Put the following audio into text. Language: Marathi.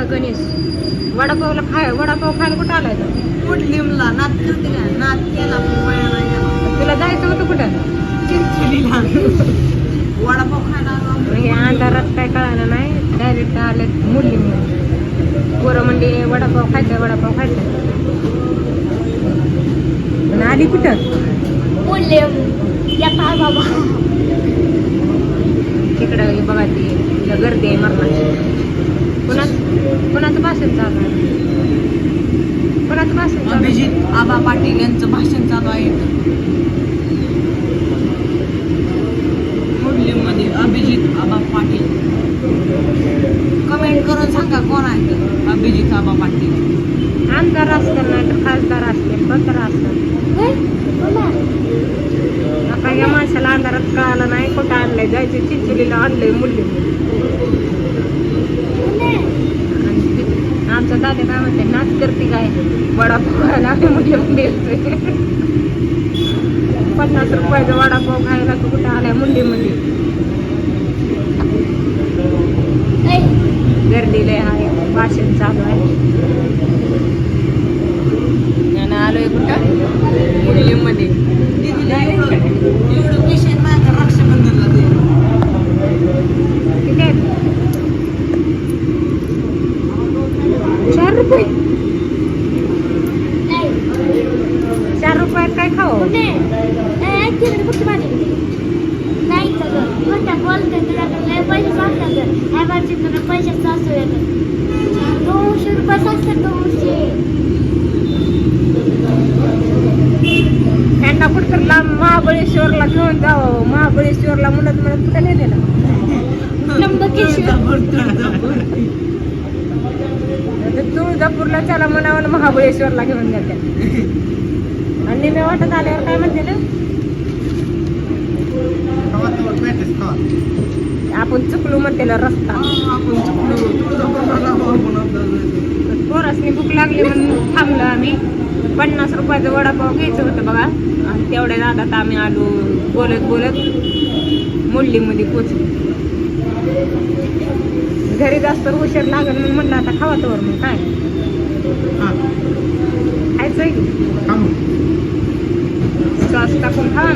गणेश? वडापावला खाय वडापाव खायला कुठं आलाय तो? मुडलिमला नात करते का? नात केला. तुला जायचं होतं कुठं? चिरचिरीला वडापाव खायला. हे अंधारात काय कळालं नाही. डायरेक्ट आले मुली पोरं म्हणजे वडापाव खायचा वडापाव खायचा आणि आली कुठं? बोलले बाबा. तिकडं हे बघा ती गर्दी आहे मरणाची. कुणाचं कुणाचं भाषण चालू आहे? कुणाचं भाषण? अभिजित आबा पाटील यांचं भाषण चालू आहे मुडलिममध्ये अभिजित आबा पाटील. कमेंट करून सांगा कोण आहे अभिजित आबा पाटील. आमदार असतात नाही तर खासदार असतील कोणतर असतात. आता या माणसाला अंधारात कळालं नाही कुठं आणलंय? जायचं चिंचोलीला आणलंय मुली बोला. आणि तिथे काय म्हणते नाच करते काय? वडापाव खायला आम्ही मुली मुली पन्नास रुपयाचा वडापाव खायला तू कुठं आलाय मुंडी मुंडी? गर्दी लय आहे भाषण चालू आहे. आणि आलोय कुठं? मुंडलीमध्ये चार रुपये. चार रुपयात काय खाऊ? पैसे सासू येतात. दोनशे रुपये असतात दोनशे. त्यांना कुठं लांब महाबळेश्वरला घेऊन जावं महाबळेश्वरला म्हणत म्हणत कुठं नाही दिलं त्र्यंबकेश्वर. तुळजापूरला चला म्हणावं महाबळेश्वरला घेऊन जाते. आणि निम्मे वाटत आल्यावर काय म्हणते ना आपण चुकलो म्हणते ना रस्ता. पोरासनी भूक लागली म्हणून थांबलो आम्ही. पन्नास रुपयाचं वडापाव घ्यायचं होतं बघा. आणि तेवढ्या दादात आम्ही आलो बोलत बोलत मुंडलीमध्ये पोचलो. घरी जास्त उशीर लागेल म्हणून म्हणलं आता खावा तोवर मग काय? हा, खायचंय की. सॉस टाकून खावा